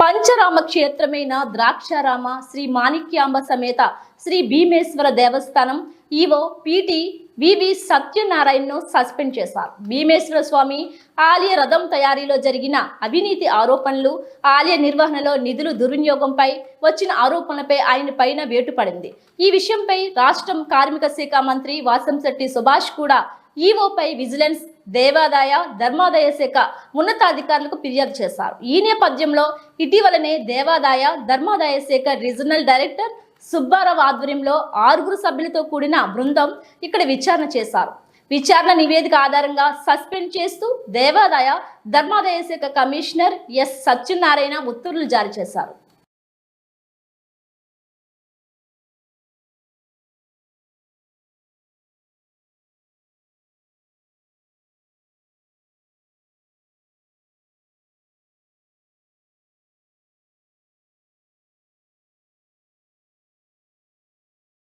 పంచరామ క్షేత్రమైన ద్రాక్షారామ శ్రీ మాణిక్యాంబ సమేత శ్రీ భీమేశ్వర దేవస్థానం. EO P T V V సత్యనారాయణను suspend చేశారు. భీమేశ్వర స్వామి ఆలయ రథం తయారీలో జరిగిన అవినీతి ఆరోపణలు ఆలయ నిర్వహణలో నిధులు దుర్వినియోగంపై వచ్చిన ఆరోపణలపై ఆయన పైన వేటు పడింది. ఈ విషయంపై రాష్ట్రం కార్మిక శాఖ మంత్రి వాసంశెట్టి సుభాష్ కూడా ఈవోపై విజిలెన్స్ దేవాదాయ ధర్మాదాయ శాఖ ఉన్నతాధికారులకు ఫిర్యాదు చేశారు. ఈ నేపథ్యంలో ఇటీవలనే దేవాదాయ ధర్మాదాయ శాఖ రీజనల్ డైరెక్టర్ సుబ్బారావు ఆధ్వర్యంలో ఆరుగురు సభ్యులతో కూడిన బృందం ఇక్కడ విచారణ చేశారు. విచారణ నివేదిక ఆధారంగా సస్పెండ్ చేస్తూ దేవాదాయ ధర్మాదాయ శాఖ కమిషనర్ ఎస్ సత్యనారాయణ ఉత్తర్వులు జారీ చేశారు.